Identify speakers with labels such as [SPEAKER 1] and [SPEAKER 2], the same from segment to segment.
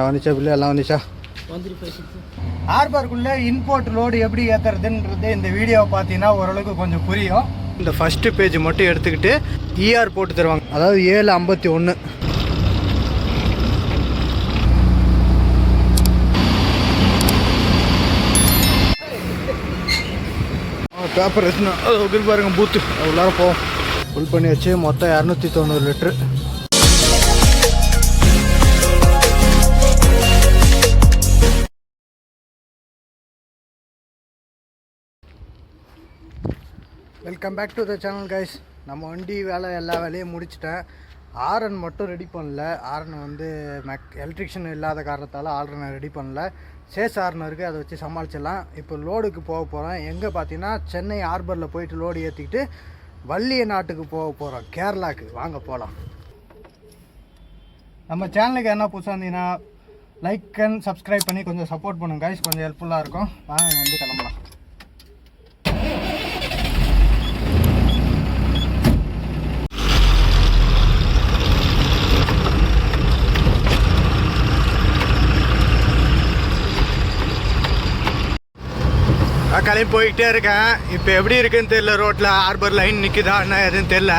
[SPEAKER 1] வந்துச்சா பில்லு எல்லாம் வந்துச்சா? ஹார்பருக்குள்ளே இம்போர்ட் லோடு எப்படி ஏற்றுறதுன்றது இந்த வீடியோவை பார்த்தீங்கன்னா ஓரளவுக்கு கொஞ்சம் புரியும். இந்த ஃபஸ்ட்டு பேஜ் மட்டும் எடுத்துக்கிட்டு இஆர் போட்டு தருவாங்க. அதாவது ஏழு ஐம்பத்தி ஒன்று பேப்பர் எத்தனை அது பாருங்க பூத்து உள்ளார போவோம் ஃபுல் பண்ணி வச்சு மொத்தம் இரநூத்தி தொண்ணூறு litre welcome back to the channel guys நம்ம வண்டி வேலை எல்லா வேலையும் முடிச்சிட்டேன். ஆரன் மட்டும் ரெடி பண்ணல. ஆரன் வந்து மெக் எலக்ட்ரிஷியன் இல்லாத காரணத்தால் ஆரனை ரெடி பண்ணல. சேஸ் ஆரன் இருக்குது அதை வச்சு சமாளிச்சிடலாம். இப்போ லோடுக்கு போக போகிறோம் எங்கே பார்த்தீங்கன்னா சென்னை ஹார்பரில் போயிட்டு லோடு ஏற்றிக்கிட்டு வள்ளிய நாட்டுக்கு போக போகிறோம் கேரளாவுக்கு வாங்க போகலாம் நம்ம சேனலுக்கு என்ன புதுசாக இருந்தீங்கன்னா லைக் அண்ட் சப்ஸ்கிரைப் பண்ணி கொஞ்சம் சப்போர்ட் பண்ணுங்க கைஸ் கொஞ்சம் ஹெல்ப்ஃபுல்லாக இருக்கும். வாங்க வந்து கிளம்பலாம். கிளம்பி போய்கிட்டே இருக்கேன். இப்போ எப்படி இருக்குன்னு தெரில ரோட்டில் ஹார்பர் லைன் நிற்குதா என்ன எதுன்னு தெரில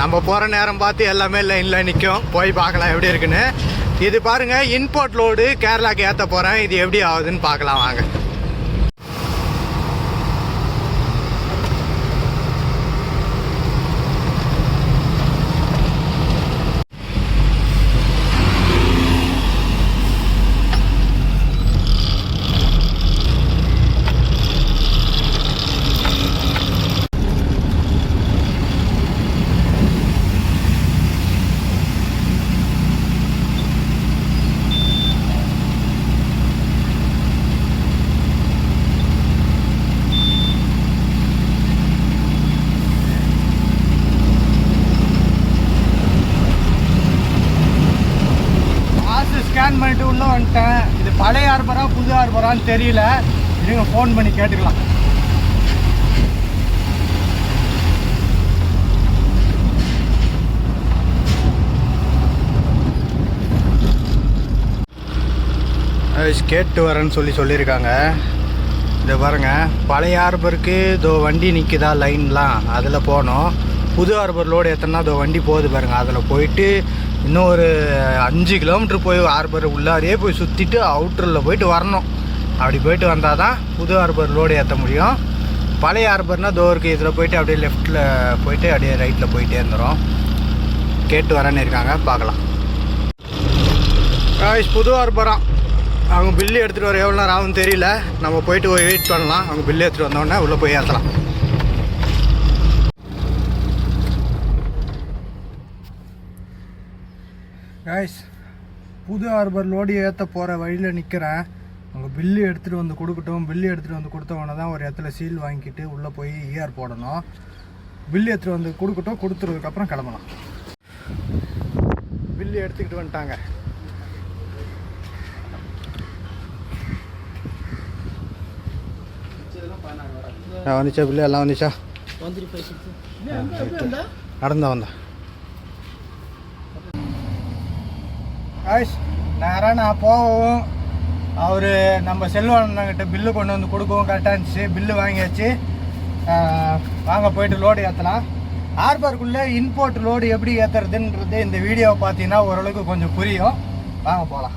[SPEAKER 1] நம்ம போகிற நேரம் பார்த்து எல்லாமே லைனில் நிற்கும் போய் பார்க்கலாம் எப்படி இருக்குன்னு. இது பாருங்கள் இன்போர்ட் லோடு கேரளாக்கு ஏற்ற போகிறேன் இது எப்படி ஆகுதுன்னு பார்க்கலாம் வாங்க பாஸ் ஸ்கேன் உள்ளே வந்துட்டேன்? இது பழைய ஹார்பரா புது ஹார்பரான்னு தெரியல. இருங்க ஃபோன் பண்ணி கேட்டுக்கலாம். கேட்டு வரேன்னு சொல்லி சொல்லியிருக்காங்க. இதை பாருங்க. பழைய ஹார்பருக்கு இதோ வண்டி நிற்குதா லைன்லாம் அதில் போனோம். புது ஹார்பர் லோடு எத்தனை இதோ வண்டி போகுது பாருங்க. அதில் போயிட்டு இன்னும் ஒரு அஞ்சு கிலோமீட்டர் போய் ஹார்பர் உள்ளாரையே போய் சுற்றிட்டு அவுட்டரில் போயிட்டு வரணும். அப்படி போயிட்டு வந்தால் தான் புது ஹார்பர் லோடு ஏற்ற முடியும். பழைய ஹார்பர்னால் தோருக்கு இதில் போயிட்டு அப்படியே லெஃப்ட்டில் போயிட்டு அப்படியே ரைட்டில் போயிட்டே இருந்துடும் கேட்டு வரேன்னு இருக்காங்க. பார்க்கலாம். புது ஹார்பரா அவங்க பில்லு எடுத்துகிட்டு வர எவ்வளோ நேரம் ஆகும் தெரியல. நம்ம போயிட்டு போய் வெயிட் பண்ணலாம். அவங்க பில்லு எடுத்துகிட்டு வந்தோடனே உள்ளே போய் ஏற்றலாம் காய்ஸ் புது ஹார்பர் லோடு ஏற்ற போகிற வழியில் நிற்கிறேன் அவங்க பில்லு எடுத்துகிட்டு வந்து கொடுக்கட்டும். பில்லு எடுத்துகிட்டு வந்து கொடுத்தவொடனே தான் ஒரு இடத்துல சீல் வாங்கிக்கிட்டு உள்ளே போய் இஆர் போடணும். பில்லு எடுத்துகிட்டு வந்து கொடுக்கட்டும். கொடுத்துறதுக்கப்புறம் கிளம்பலாம். பில்லு எடுத்துக்கிட்டு வந்துட்டாங்க. வந்துச்சா பில்லு எல்லாம் வந்துச்சா? நடந்து வந்தேன் ஆயிஷ் நேராக நான் போகவும் அவர் நம்ம செல்வண்ணங்கிட்ட பில்லு கொண்டு வந்து கொடுக்கவும் கரெக்டாக இருந்துச்சு. பில்லு வாங்கியாச்சு. வாங்க போயிட்டு லோடு ஏற்றலாம் ஹார்பருக்குள்ளே இம்போர்ட் லோடு எப்படி ஏற்றுறதுன்றது இந்த வீடியோவை பார்த்தீங்கன்னா ஓரளவுக்கு கொஞ்சம் புரியும். வாங்க போகலாம்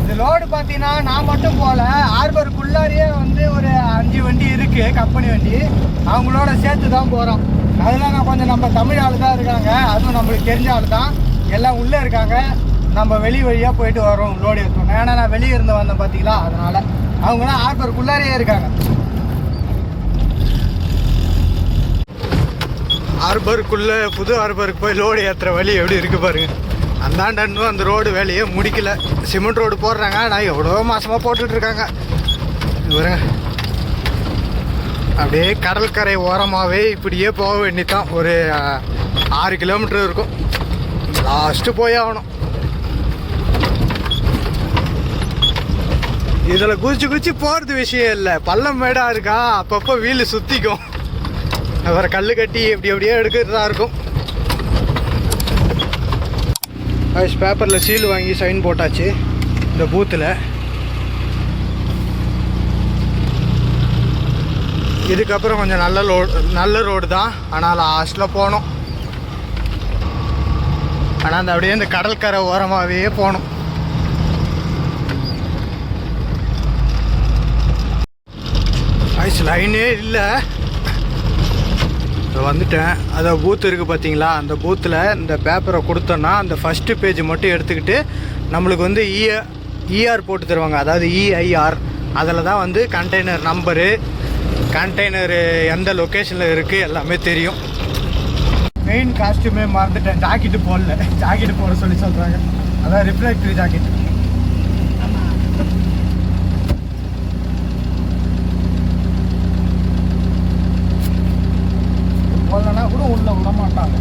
[SPEAKER 1] இந்த லோடு பார்த்தீங்கன்னா நான் மட்டும் போகல. ஹார்பருக்குள்ளாரியே வந்து ஒரு அஞ்சு வண்டி இருக்குது கம்பெனி வண்டி. அவங்களோட சேர்த்து தான் போகிறோம் அதெல்லாம் நான் கொஞ்சம் நம்ம தமிழ் ஆள் தான் இருக்காங்க. அதுவும் நம்மளுக்கு தெரிஞ்ச ஆள் தான் எல்லாம் உள்ளே இருக்காங்க. நம்ம வெளி வழியாக போயிட்டு வரோம் லோடு ஏற்றுவோம் ஏன்னா நான் வெளியே இருந்து வந்தேன் பார்த்தீங்களா அதனால் அவங்களாம் ஆர்பருக்குள்ளாரே இருக்காங்க. ஹார்பருக்குள்ளே புது ஹார்பருக்கு போய் லோடு ஏற்றுற வழி எப்படி இருக்கு பாருங்க. அந்தாண்ட இன்னும் அந்த ரோடு வேலையே முடிக்கல. சிமெண்ட் ரோடு போடுறாங்க. நான் எவ்வளோ மாதமாக போட்டுட்ருக்காங்க இது பாருங்க. அப்படியே கடற்கரை ஓரமாகவே இப்படியே போக வேண்டிதான். ஒரு ஆறு கிலோமீட்டர் இருக்கும். லாஸ்ட்டு போய் ஆகணும். இதில் குதிச்சு குதிச்சு போகிறது விஷயம் இல்லை. பள்ளம் மேடாக இருக்கா? அப்பப்போ வீல் சுற்றிக்கும் அப்புறம் கல் கட்டி எப்படி அப்படியே எடுக்கிறதா இருக்கும். பேப்பரில் சீல் வாங்கி சைன் போட்டாச்சு. இந்த பூத்தில் இதுக்கப்புறம் கொஞ்சம் நல்ல ரோடு நல்ல ரோடு தான். ஆனால் லாஸ்ட்டில் போகணும் ஆனால் அந்த அப்படியே இந்த கடற்கரை ஓரமாகவே போகணும் ஐஸ் லைனே இல்லை. இப்போ வந்துட்டேன். அதை பூத் இருக்குது பார்த்தீங்களா அந்த பூத்தில் இந்த பேப்பரை கொடுத்தோன்னா அந்த ஃபஸ்ட்டு பேஜ் மட்டும் எடுத்துக்கிட்டு நம்மளுக்கு வந்து e-, இஏ இஆர் போட்டு தருவாங்க. அதாவது இஐஆர் அதில் தான் வந்து கண்டெய்னர் நம்பரு கண்டெய்னரு எந்த லொக்கேஷனில் இருக்குது எல்லாமே தெரியும். மெயின் காஸ்ட்யூமே மறந்துட்டேன். ஜாக்கெட்டு போடல. ஜாக்கெட்டு போட சொல்லி சொல்கிறாங்க அதான் ரிஃப்ளெக்டரி ஜாக்கெட் போடலன்னா கூட உள்ள விட மாட்டாங்க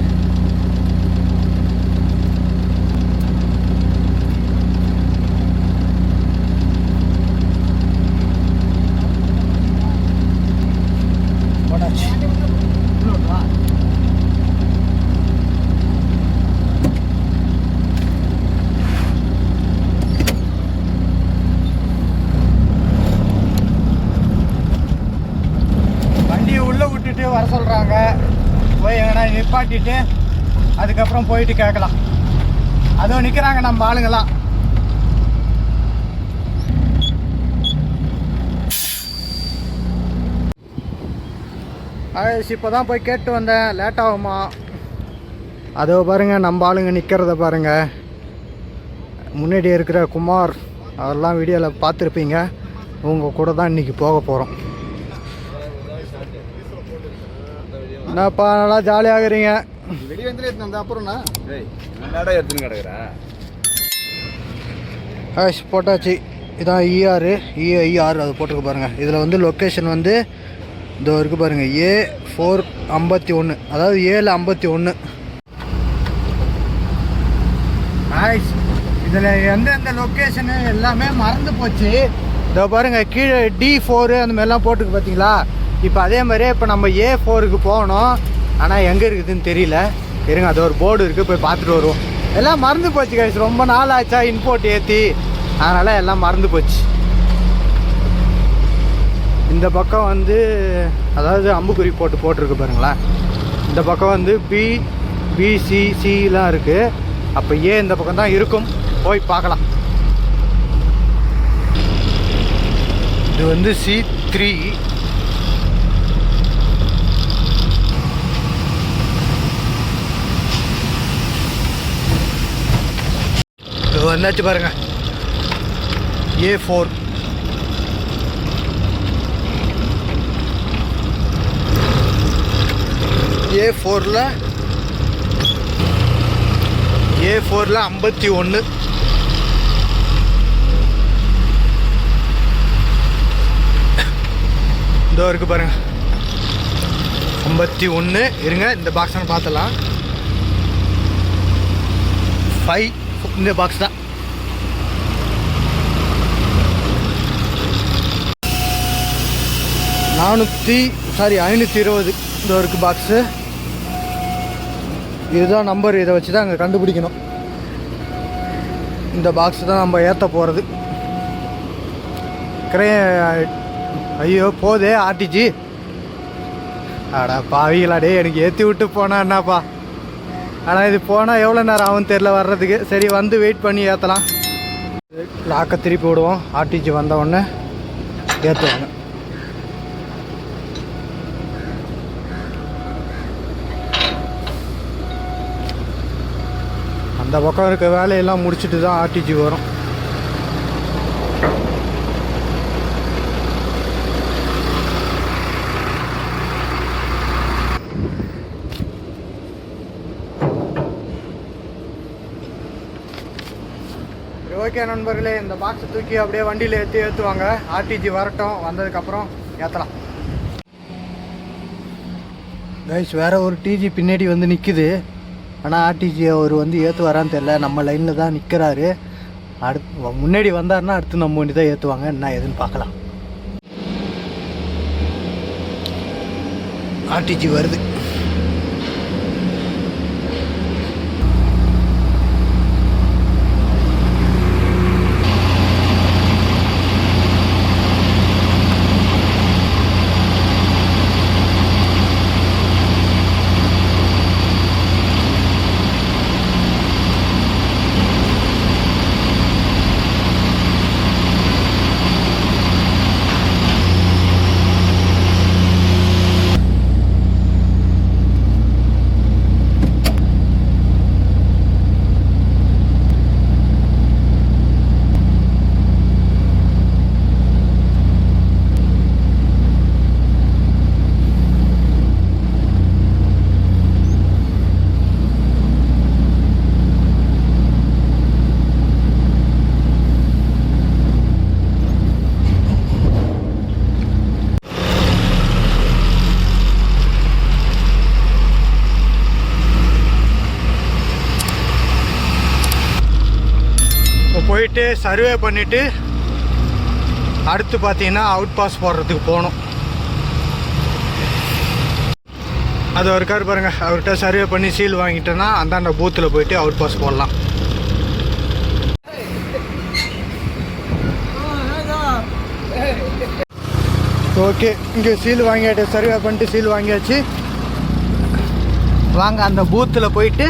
[SPEAKER 1] போடாச்சு உள்ள விட்றா. வண்டியை உள்ளே விட்டுட்டு வர சொல்கிறாங்க போய் எங்கன்னா நிப்பாட்டிட்டு அதுக்கப்புறம் போயிட்டு கேட்கலாம். அதுவும் நிற்கிறாங்க நம்ம ஆளுங்களாம் ஆயிடுச்சு இப்போ தான் போய் கேட்டு வந்தேன். லேட் ஆகுமா? அதோ பாருங்க நம்ம ஆளுங்க நிற்கிறத பாருங்க. முன்னாடி இருக்கிற குமார் அவரெல்லாம் வீடியோவில் பார்த்துருப்பீங்க. உங்கள் கூட தான் இன்றைக்கி போக போகிறோம் என்னப்பா நல்லா
[SPEAKER 2] கிடக்குற.
[SPEAKER 1] ஹாஷ் போட்டாச்சு. இதான் E இஆர் இஐஆர் அது போட்டிருக்கு பாருங்கள் இதில் வந்து லொக்கேஷன் வந்து இதோ இருக்கு பாருங்கள் ஏ ஃபோர் ஐம்பத்தி ஒன்று அதாவது ஏழு ஐம்பத்தி ஒன்று ஹாய்ஸ் இதில் எந்தெந்த லொக்கேஷனு எல்லாமே மறந்து போச்சு. இதோ பாருங்கள் கீழே டி ஃபோரு அந்த மாதிரிலாம் போட்டுக்கு பார்த்தீங்களா இப்போ அதே மாதிரியே இப்போ நம்ம ஏ ஃபோருக்கு போகணும். ஆனால் எங்கே இருக்குதுன்னு தெரியல. இருங்க அது ஒரு போர்டு இருக்குது போய் பார்த்துட்டு வருவோம். எல்லாம் மறந்து போச்சு கைஸ் ரொம்ப நாள் ஆச்சா இன்போர்ட் ஏற்றி அதனால் எல்லாம் மறந்து போச்சு. இந்த பக்கம் வந்து அதாவது அம்புக்குறி போட்டு போட்டிருக்கு பாருங்களேன். இந்த பக்கம் வந்து பி பிசிசிலாம் இருக்குது அப்போ ஏ இந்த பக்கம் தான் இருக்கும். போய் பார்க்கலாம். இது வந்து சி த்ரீ இது வந்தாச்சு பாருங்க. ஏ ஃபோர் ஏ ஃபோரில் ஏ ஃபோரில் ஐம்பத்தி ஒன்று இதோ இருக்குது பாருங்க. ஐம்பத்தி ஒன்று இருங்க இந்த பாக்ஸ் பார்த்துலாம் ஃபைவ் இந்த பாக்ஸ் தான். நானூற்றி சாரி ஐநூற்றி இருபது. இந்த இருக்கு பாக்ஸு இதுதான் நம்பர் இதை வச்சு தான் அங்கே கண்டுபிடிக்கணும். இந்த பாக்ஸ் தான் நம்ம ஏற்ற போகிறது கிரே ஐயோ போதே ஆர்டிஜி. அடா பாவிகளா எனக்கு ஏற்றி விட்டு போனா என்னப்பா? ஆனால் இது போனால் எவ்வளோ நேரம் ஆகும் தெரில வர்றதுக்கு. சரி வந்து வெயிட் பண்ணி ஏற்றலாம் லாக்கை திருப்பி விடுவோம். ஆர்டிஜி வந்த உடனே ஏற்றுவாங்க அந்த பக்கம் இருக்க வேலையெல்லாம் முடிச்சுட்டு தான் ஆர்டிஜி வரும். ஓகே நண்பர்களே இந்த பாக்ஸை தூக்கி அப்படியே வண்டியில் ஏற்றி ஏற்றுவாங்க ஆர்டிஜி வரட்டும் வந்ததுக்கப்புறம் ஏற்றலாம் கைஸ் வேறு ஒரு டிஜி பின்னாடி வந்து நிற்கிது ஆனால் ஆர்டிஜி அவர் வந்து ஏற்றுவாரான்னு தெரில நம்ம லைனில் தான் நிற்கிறாரு அடுத்து முன்னாடி வந்தாருன்னா அடுத்து நம்ம வண்டி தான் ஏற்றுவாங்க என்ன ஏதுன்னு பார்க்கலாம். ஆர்டிஜி வருது. அப்படியே சர்வே பண்ணிவிட்டு அடுத்து பார்த்தீங்கன்னா அவுட் பாஸ் போடுறதுக்கு போகணும். அது இருக்கார் பாருங்கள் அவர்கிட்ட சர்வே பண்ணி சீல் வாங்கிட்டோன்னா அந்தாண்ட பூத்தில் போயிட்டு அவுட் பாஸ் போடலாம். ஓகே இங்கே சீல் வாங்கியாட்டு சர்வே பண்ணிட்டு சீல் வாங்கியாச்சு. வாங்க அந்த பூத்தில் போயிட்டு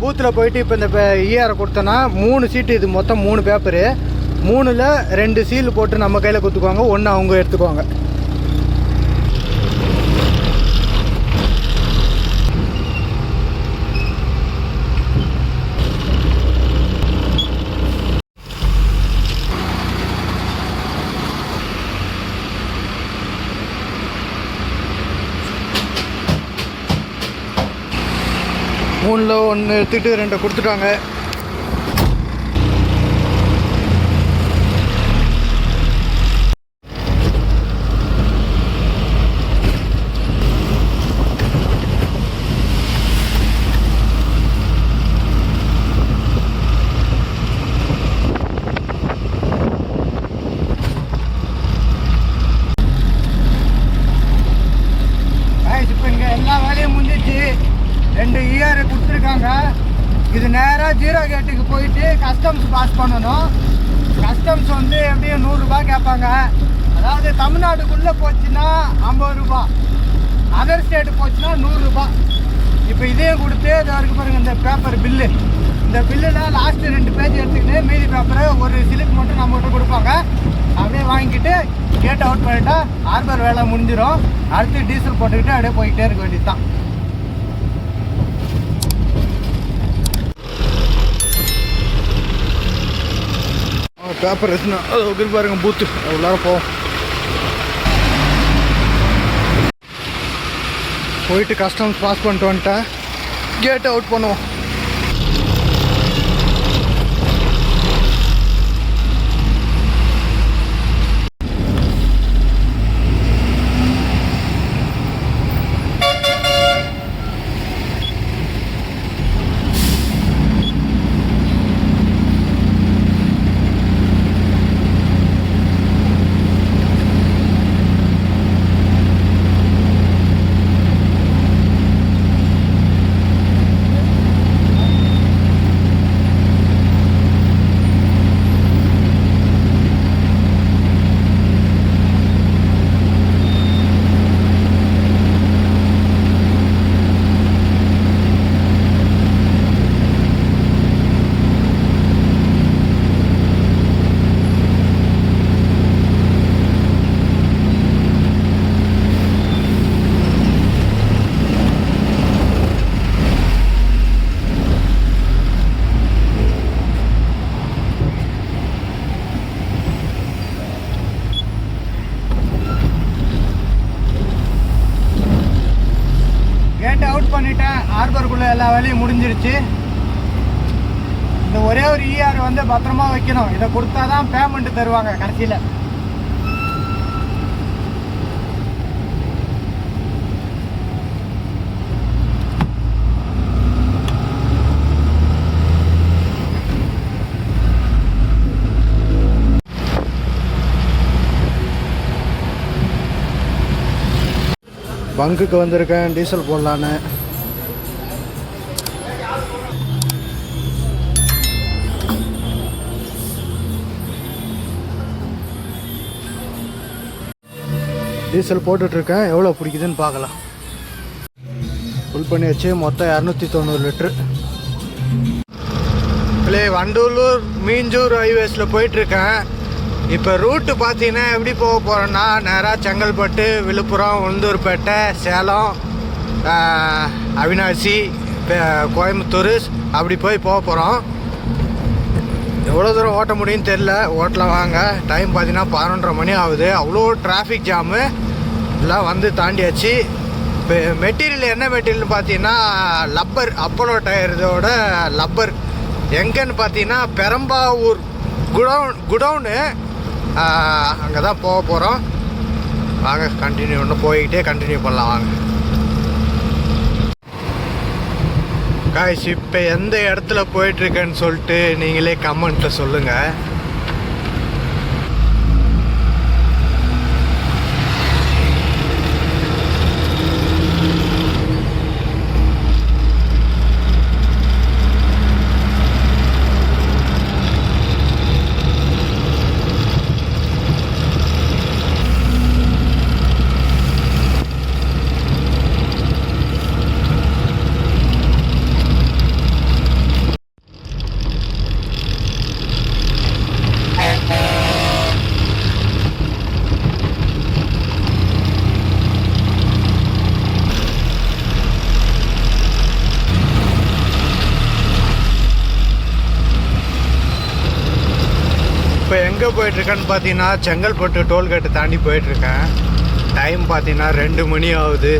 [SPEAKER 1] பூத்தில் போயிட்டு இப்போ இந்த இஆரை கொடுத்தோன்னா மூணு சீட்டு இது மொத்தம் மூணு பேப்பரு மூணில் ரெண்டு சீல் போட்டு நம்ம கையில் கொடுத்துக்குவாங்க ஒன்று அவங்க எடுத்துக்குவாங்க. மூணில் ஒன்று எடுத்துகிட்டு ரெண்டை கொடுத்துட்டாங்க இப்போ இங்கே எல்லா வேலையும் முடிஞ்சிச்சு ரெண்டு இயர் கொடுத்துருக்காங்க. இது நேராக ஜீரோ கேட்டுக்கு போயிட்டு கஸ்டம்ஸ் பாஸ் பண்ணணும். கஸ்டம்ஸ் வந்து எப்படியும் நூறுரூபா கேட்பாங்க. அதாவது தமிழ்நாட்டுக்குள்ளே போச்சுன்னா ஐம்பது ரூபா. அதர் ஸ்டேட்டு போச்சுன்னா நூறுரூபா இப்போ இதையும் கொடுத்து இதாக பாருங்கள் இந்த பேப்பர் பில்லு இந்த பில்லில் லாஸ்ட்டு ரெண்டு பேஜ் எடுத்துக்கிட்டு மீதி பேப்பரை ஒரு சிலிப் மட்டும் நம்மகிட்ட கொடுப்பாங்க. அப்படியே வாங்கிக்கிட்டு கேட் அவுட் பண்ணிட்டா ஹார்பர் வேலை முடிஞ்சிடும் அடுத்து டீசல் போட்டுக்கிட்டு அப்படியே போய்கிட்டே இருக்க வேண்டியது தான் பேப்பர் எடுத்துனா அது ஒரு பாருங்க பூத்து உள்ளார போவோம் போயிட்டு கஸ்டம்ஸ் பாஸ் பண்ணிட்டு வந்துட்டேன். கேட்டை அவுட் பண்ணுவோம் கேட் அவுட் பண்ணிட்டேன் ஹார்பருக்குள்ளே எல்லா வேலையும் முடிஞ்சிருச்சு. இந்த ஒரே ஒரு இஆர் வந்து பத்திரமா வைக்கணும். இதை கொடுத்தா தான் பேமெண்ட் தருவாங்க கடைசியில். பங்குக்கு வந்திருக்கேன் டீசல் போடலான்னு. டீசல் போட்டுட்ருக்கேன். எவ்வளோ பிடிக்குதுன்னு பார்க்கலாம். ஃபுல் பண்ணி வச்சு மொத்தம் இரநூத்தி தொண்ணூறு லிட்ரு இல்லை வண்டூலூர் மீஞ்சூர் ஹைவேஸில் போயிட்டுருக்கேன் இப்போ ரூட்டு பார்த்தீங்கன்னா எப்படி போக போகிறோன்னா நேராக செங்கல்பட்டு விழுப்புரம் உளுந்தூர்பேட்டை சேலம் அவினாசி கோயம்புத்தூர் அப்படி போய் போக போகிறோம் எவ்வளோ தூரம் ஓட்ட முடியும்னு தெரில ஓட்டலாம் வாங்க. டைம் பார்த்தீங்கன்னா பதினொன்றரை மணி ஆகுது. அவ்வளோ டிராஃபிக் ஜாமு எல்லாம் வந்து தாண்டியாச்சு. இப்போ மெட்டீரியல் என்ன மெட்டீரியல் பார்த்தீங்கன்னா லப்பர் அப்போலோ டயர்தோட லப்பர். எங்கன்னு பார்த்தீங்கன்னா பெரம்பாவூர் குடவுன் குடவுனு அங்கே தான் போக போகிறோம் வாங்க கண்டினியூ இன்னும் போய்கிட்டே கண்டினியூ பண்ணலாம் வாங்க. காய்ஸ் இப்போ எந்த இடத்துல போயிட்டுருக்கேன்னு சொல்லிட்டு நீங்களே கமெண்ட்டில் சொல்லுங்கள் இப்போ எங்கே போயிட்டுருக்கேன்னு பார்த்தீங்கன்னா செங்கல்பட்டு டோல்கேட்டை தாண்டி போயிட்டுருக்கேன். டைம் பார்த்தீங்கன்னா ரெண்டு மணி ஆகுது.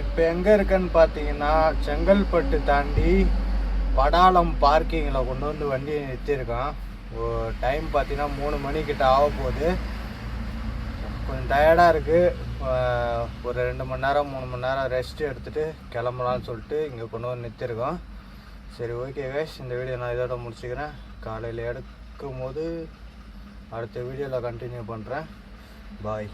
[SPEAKER 1] இப்போ எங்கே இருக்கேன்னு பார்த்தீங்கன்னா செங்கல்பட்டு தாண்டி படாலம் பார்க்கிங்கில் கொண்டு வந்து வண்டியை நிறுத்தியிருக்கான். டைம் பார்த்தீங்கன்னா மூணு மணிக்கிட்ட ஆக போகுது. கொஞ்சம் டயர்டாக இருக்குது ஒரு ரெண்டு மணி நேரம் மூணு மணி நேரம் ரெஸ்ட் எடுத்துகிட்டு கிளம்பலாம்னு சொல்லிட்டு இங்கே கொண்டு வந்து நிறுத்தியிருக்கோம் சரி ஓகே வேஷ் இந்த வீடியோ நான் இதோட முடிச்சுக்கிறேன். காலையில் எடுக்கும் போது அடுத்த வீடியோவில் கண்டினியூ பண்ணுறேன் பாய்